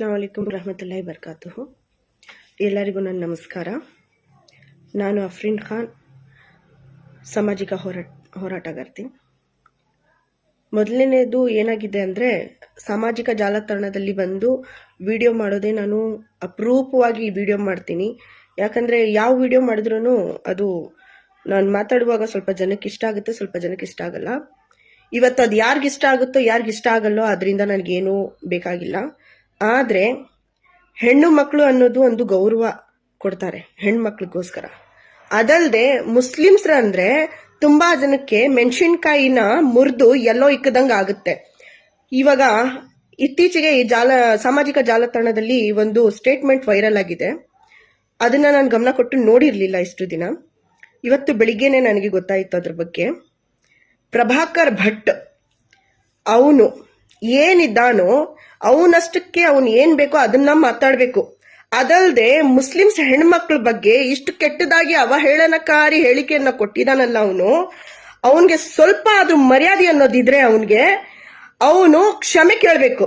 ಅಸ್ಲಾಂ ವಲೈಕುಮ್ ರಹಮತುಲ್ಲಾಹಿ ಬರ್ಕಾತು ಎಲ್ಲರಿಗೂ ನನ್ನ ನಮಸ್ಕಾರ. ನಾನು ಅಫ್ರೀನ್ ಖಾನ್, ಸಾಮಾಜಿಕ ಹೋರಾಟ, ಹೋರಾಟಗಾರ್ತಿ. ಮೊದಲನೇದು ಏನಾಗಿದೆ ಅಂದರೆ, ಸಾಮಾಜಿಕ ಜಾಲತಾಣದಲ್ಲಿ ಬಂದು ವಿಡಿಯೋ ಮಾಡೋದೇ ನಾನು ಅಪರೂಪವಾಗಿ ವಿಡಿಯೋ ಮಾಡ್ತೀನಿ. ಯಾಕಂದರೆ ಯಾವ ವಿಡಿಯೋ ಮಾಡಿದ್ರೂ ಅದು ನಾನು ಮಾತಾಡುವಾಗ ಸ್ವಲ್ಪ ಜನಕ್ಕೆ ಇಷ್ಟ ಆಗುತ್ತೆ, ಸ್ವಲ್ಪ ಜನಕ್ಕೆ ಇಷ್ಟ ಆಗಲ್ಲ. ಇವತ್ತು ಅದು ಯಾರಿಗಿಷ್ಟ ಆಗುತ್ತೋ ಯಾರಿಗಿಷ್ಟ ಆಗಲ್ಲೋ ಅದರಿಂದ ನನಗೇನೂ ಬೇಕಾಗಿಲ್ಲ. ಆದರೆ ಹೆಣ್ಣು ಮಕ್ಕಳು ಅನ್ನೋದು ಒಂದು ಗೌರವ ಕೊಡ್ತಾರೆ ಹೆಣ್ಮಕ್ಳಿಗೋಸ್ಕರ. ಅದಲ್ಲದೆ ಮುಸ್ಲಿಮ್ಸ್ರ ಅಂದ್ರೆ ತುಂಬಾ ಜನಕ್ಕೆ ಮೆಣಸಿನ್ಕಾಯಿನ ಮುರಿದು ಎಲ್ಲೋ ಇಕ್ಕದಂಗ ಆಗುತ್ತೆ. ಇವಾಗ ಇತ್ತೀಚೆಗೆ ಈ ಜಾಲ, ಸಾಮಾಜಿಕ ಜಾಲತಾಣದಲ್ಲಿ ಒಂದು ಸ್ಟೇಟ್ಮೆಂಟ್ ವೈರಲ್ ಆಗಿದೆ. ಅದನ್ನ ನಾನು ಗಮನ ಕೊಟ್ಟು ನೋಡಿರ್ಲಿಲ್ಲ ಇಷ್ಟು ದಿನ. ಇವತ್ತು ಬೆಳಿಗ್ಗೆನೆ ನನಗೆ ಗೊತ್ತಾಯಿತು ಅದ್ರ ಬಗ್ಗೆ. ಪ್ರಭಾಕರ್ ಭಟ್, ಅವನು ಏನಿದ್ದಾನೋ ಅವನಷ್ಟಕ್ಕೆ ಅವನು ಏನ್ ಬೇಕೋ ಅದನ್ನ ಮಾತಾಡ್ಬೇಕು. ಅದಲ್ಲದೆ ಮುಸ್ಲಿಮ್ಸ್ ಹೆಣ್ಮಕ್ಳ ಬಗ್ಗೆ ಇಷ್ಟು ಕೆಟ್ಟದಾಗಿ ಅವಹೇಳನಕಾರಿ ಹೇಳಿಕೆಯನ್ನ ಕೊಟ್ಟಿದ್ದಾನಲ್ಲ ಅವನು. ಅವನ್ಗೆ ಸ್ವಲ್ಪ ಅದು ಮರ್ಯಾದೆ ಅನ್ನೋದಿದ್ರೆ ಅವನ್ಗೆ ಅವನು ಕ್ಷಮೆ ಕೇಳಬೇಕು.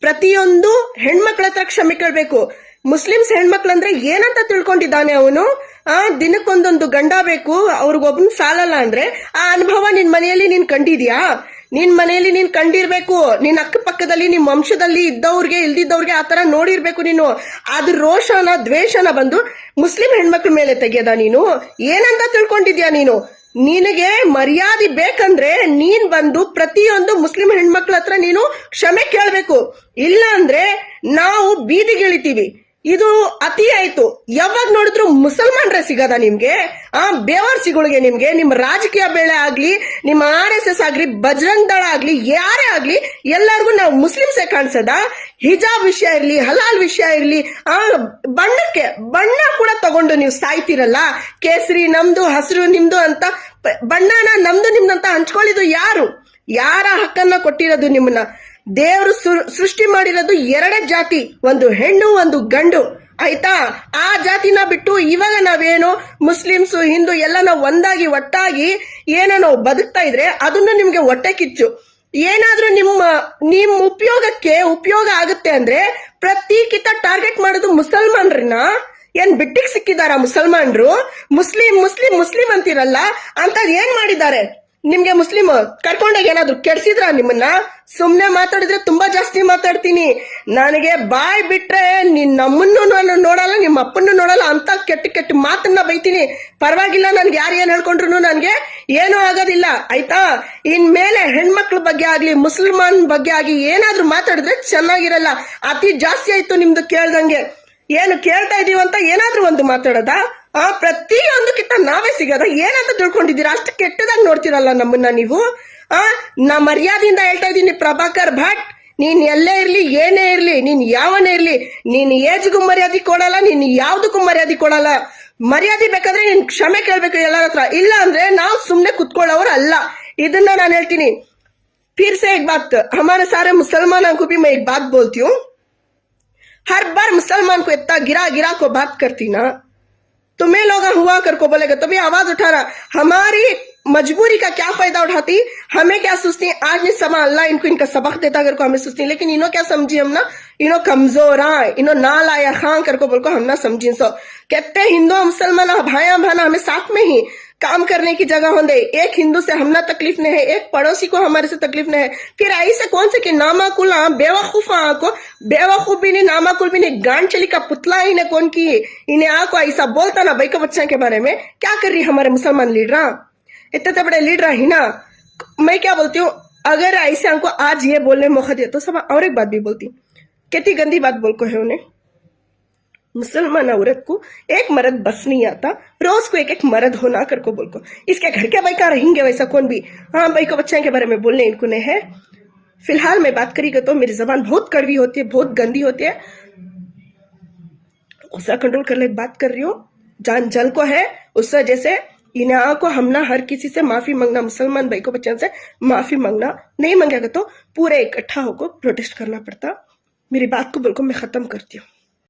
ಪ್ರತಿಯೊಂದು ಹೆಣ್ಮಕ್ಳ ಹತ್ರ ಕ್ಷಮೆ ಕೇಳಬೇಕು. ಮುಸ್ಲಿಮ್ಸ್ ಹೆಣ್ಮಕ್ಳಂದ್ರೆ ಏನಂತ ತಿಳ್ಕೊಂಡಿದ್ದಾನೆ ಅವನು? ಆ, ದಿನಕ್ಕೊಂದೊಂದು ಗಂಡ ಬೇಕು ಅವ್ರಿಗೊಬ್ಬನ ಸಾಲಲ್ಲ ಅಂದ್ರೆ ಆ ಅನುಭವ ನಿನ್ ಮನೆಯಲ್ಲಿ ನೀನ್ ಕಂಡಿದ್ಯಾ? ನಿನ್ ಮನೆಯಲ್ಲಿ ನೀನ್ ಕಂಡಿರ್ಬೇಕು. ನಿನ್ ಅಕ್ಕಪಕ್ಕದಲ್ಲಿ, ನಿಮ್ ವಂಶದಲ್ಲಿ ಇದ್ದವ್ರಿಗೆ, ಇಲ್ದಿದ್ದವ್ರಿಗೆ ಆತರ ನೋಡಿರ್ಬೇಕು ನೀನು. ಅದ್ರ ರೋಷನ, ದ್ವೇಷನ ಬಂದು ಮುಸ್ಲಿಂ ಹೆಣ್ಮಕ್ಳ ಮೇಲೆ ತೆಗೆಯದ ನೀನು. ಏನಂತ ತಿಳ್ಕೊಂಡಿದ್ಯಾ ನೀನು? ನಿನಗೆ ಮರ್ಯಾದೆ ಬೇಕಂದ್ರೆ ನೀನ್ ಬಂದು ಪ್ರತಿಯೊಂದು ಮುಸ್ಲಿಂ ಹೆಣ್ಮಕ್ಳ ಹತ್ರ ನೀನು ಕ್ಷಮೆ ಕೇಳ್ಬೇಕು. ಇಲ್ಲ ಅಂದ್ರೆ ನಾವು ಬೀದಿಗಿಳಿತೀವಿ. ಇದು ಅತಿ ಆಯ್ತು. ಯಾವಾಗ ನೋಡಿದ್ರು ಮುಸಲ್ಮಾನ್ರೆ ಸಿಗದ ನಿಮ್ಗೆ? ಆ ಬೇವರ್ಸಿಗಳಿಗೆ ನಿಮ್ಗೆ, ನಿಮ್ ರಾಜಕೀಯ ಬೇಳೆ ಆಗ್ಲಿ, ನಿಮ್ಮ ಆರ್ ಎಸ್ ಎಸ್ ಆಗ್ಲಿ, ಬಜರಂಗ್ ದಳ ಆಗ್ಲಿ, ಯಾರೇ ಆಗ್ಲಿ, ಎಲ್ಲರಿಗೂ ನಾವು ಮುಸ್ಲಿಮ್ಸೇ ಕಾಣಿಸದ? ಹಿಜಾಬ್ ವಿಷಯ ಇರ್ಲಿ, ಹಲಾಲ್ ವಿಷಯ ಇರ್ಲಿ, ಆ ಬಣ್ಣಕ್ಕೆ, ಬಣ್ಣ ಕೂಡ ತಗೊಂಡು ನೀವು ಸಾಯ್ತಿರಲ್ಲ? ಕೇಸರಿ ನಮ್ದು, ಹಸಿರು ನಿಮ್ದು ಅಂತ ಬಣ್ಣನ ನಮ್ದು ನಿಮ್ದಂತ ಹಂಚ್ಕೊಳ್ಳಿದ್ದು ಯಾರು? ಯಾರ ಹಕ್ಕನ್ನ ಕೊಟ್ಟಿರೋದು ನಿಮ್ಮನ್ನ? ದೇವರು ಸೃಷ್ಟಿ ಮಾಡಿರೋದು ಎರಡೇ ಜಾತಿ, ಒಂದು ಹೆಣ್ಣು, ಒಂದು ಗಂಡು. ಆಯ್ತಾ? ಆ ಜಾತಿನ ಬಿಟ್ಟು ಇವಾಗ ನಾವೇನು ಮುಸ್ಲಿಮ್ಸ್, ಹಿಂದೂ ಎಲ್ಲ ನಾವು ಒಂದಾಗಿ, ಒಟ್ಟಾಗಿ ಏನೋ ನಾವು ಬದುಕ್ತಾ ಇದ್ರೆ ಅದನ್ನ ನಿಮ್ಗೆ ಹೊಟ್ಟೆ ಕಿಚ್ಚು. ಏನಾದ್ರೂ ನಿಮ್ಮ, ನಿಮ್ ಉಪಯೋಗಕ್ಕೆ ಉಪಯೋಗ ಆಗುತ್ತೆ ಅಂದ್ರೆ ಪ್ರತಿ ಟಾರ್ಗೆಟ್ ಮಾಡೋದು ಮುಸಲ್ಮಾನ್ರನ್ನ. ಏನ್ ಬಿಟ್ಟಿಗೆ ಸಿಕ್ಕಿದಾರ ಮುಸಲ್ಮಾನ್ರು? ಮುಸ್ಲಿಂ ಮುಸ್ಲಿಂ ಮುಸ್ಲಿಂ ಅಂತಿರಲ್ಲ ಅಂತ ಏನ್ ಮಾಡಿದ್ದಾರೆ? ನಿಮ್ಗೆ ಮುಸ್ಲಿಂ ಕರ್ಕೊಂಡಾಗ ಏನಾದ್ರು ಕೆಡ್ಸಿದ್ರ ನಿಮ್ಮನ್ನ? ಸುಮ್ನೆ ಮಾತಾಡಿದ್ರೆ ತುಂಬಾ ಜಾಸ್ತಿ ಮಾತಾಡ್ತೀನಿ. ನನಗೆ ಬಾಯ್ ಬಿಟ್ರೆ ನಿನ್ ನಮ್ಮನ್ನು ನಾನು ನೋಡಲ್ಲ, ನಿಮ್ಮ ಅಪ್ಪನ್ನು ನೋಡಲ್ಲ, ಅಂತ ಕೆಟ್ಟ ಕೆಟ್ಟ ಮಾತನ್ನ ಬೈತೀನಿ. ಪರವಾಗಿಲ್ಲ, ನನ್ಗೆ ಯಾರು ಏನ್ ಹೇಳ್ಕೊಂಡ್ರು ನನ್ಗೆ ಏನೂ ಆಗೋದಿಲ್ಲ, ಆಯ್ತಾ? ಇನ್ಮೇಲೆ ಹೆಣ್ಮಕ್ಳ ಬಗ್ಗೆ ಆಗ್ಲಿ, ಮುಸಲ್ಮಾನ್ ಬಗ್ಗೆ ಆಗಿ ಏನಾದ್ರೂ ಮಾತಾಡಿದ್ರೆ ಚೆನ್ನಾಗಿರಲ್ಲ. ಅತಿ ಜಾಸ್ತಿ ಆಯ್ತು ನಿಮ್ದು ಕೇಳ್ದಂಗೆ. ಏನು ಕೇಳ್ತಾ ಇದೀವಂತ ಏನಾದ್ರೂ ಒಂದು ಮಾತಾಡೋದ? ಆ ಪ್ರತಿಯೊಂದಕ್ಕಿಂತ ನಾವೇ ಸಿಗದ ಏನಂತ ತಿಳ್ಕೊಂಡಿದ್ದೀರಾ ಅಷ್ಟು ಕೆಟ್ಟದಾಗಿ ನೋಡ್ತೀರಲ್ಲ ನಮ್ಮನ್ನ ನೀವು ಆ ನಾ ಮರ್ಯಾದೆಯಿಂದ ಹೇಳ್ತಾ ಇದ್ದೀನಿ ಪ್ರಭಾಕರ್ ಭಟ್ ನೀನ್ ಎಲ್ಲೇ ಇರ್ಲಿ ಏನೇ ಇರ್ಲಿ ನೀನ್ ಯಾವನೇ ಇರ್ಲಿ ನೀನ್ ಏಜ್ಗೂ ಮರ್ಯಾದೆ ಕೊಡಲ್ಲ ನೀನ್ ಯಾವ್ದಕ್ಕೂ ಮರ್ಯಾದೆ ಕೊಡಲ್ಲ ಮರ್ಯಾದೆ ಬೇಕಾದ್ರೆ ನೀನ್ ಕ್ಷಮೆ ಕೇಳ್ಬೇಕು ಎಲ್ಲರ ಹತ್ರ ಇಲ್ಲ ಅಂದ್ರೆ ನಾವು ಸುಮ್ನೆ ಕುತ್ಕೊಳ್ಳೋರು ಅಲ್ಲ ಇದನ್ನ ನಾನು ಹೇಳ್ತೀನಿ फिर से एक बात हमारे सारे मुसलमानों को भी मैं एक बात बोलती हूँ हर बार मुसलमान को इतना गिरा गिरा को बात करती ना तुम्हें लोग हुआ कर को बोलेगा, तभी आवाज़ उठा रहा। हमारी मजबूरी का क्या फ़ायदा उठाती? हमें क्या सोचती आज नहीं समा अल्लाह इनको इनका सबक देता कर को हमें सोचती लेकिन इन्हों क्या समझी हम ना? इन्हों कमज़ोर आए इन्हो ना लाया खां कर को बोल को हम ना समझी सो। कहते हिंदू मुसलमान भाया भाना हमें साथ में ही काम करने की जगह होंगे एक हिंदू से हमना तकलीफ़ नहीं है एक पड़ोसी को हमारे से तकलीफ़ नहीं है। फिर ऐसे कौन से कि नामाकुल हाँ, बेवकूफ़ हाँ को बेवकूफ़ भी नहीं नामाकुल भी नहीं गांड चली का पुतला ही ने कौन की इन्हें आको ऐसा बोलता ना भाई का बच्चा के बारे में क्या कर रही है हमारे मुसलमान लीडर इतने बड़े लीडर ही ना। मैं क्या बोलती हूँ अगर ऐसे हमको आज ये बोलने मौका दिया तो सब और एक बात भी बोलती। कितनी गंदी बात बोल को है उन्हें। मुसलमान औरत को एक मर्द बस नहीं आता, रोज को एक एक मर्द होना कर को बोल को। इसके घर के भाई का रहेंगे वैसा कौन भी? हाँ भाई को बच्चे के बारे में बोलने इनको नहीं है। फ़िलहाल मैं बात करेगा तो मेरी जबान बहुत कड़वी होती है, बहुत गंदी होती है। गुस्सा कंट्रोल कर ले बात कर रही हूँ। जान जल को है, उस वजह से इन्हें को हमना हर किसी से माफ़ी मांगना, मुसलमान भाई को बच्चों से माफ़ी मांगना नहीं मांगेगा तो पूरे इकट्ठा होकर प्रोटेस्ट करना पड़ता। मेरी बात को बिल्कुल मैं खत्म करती हूँ।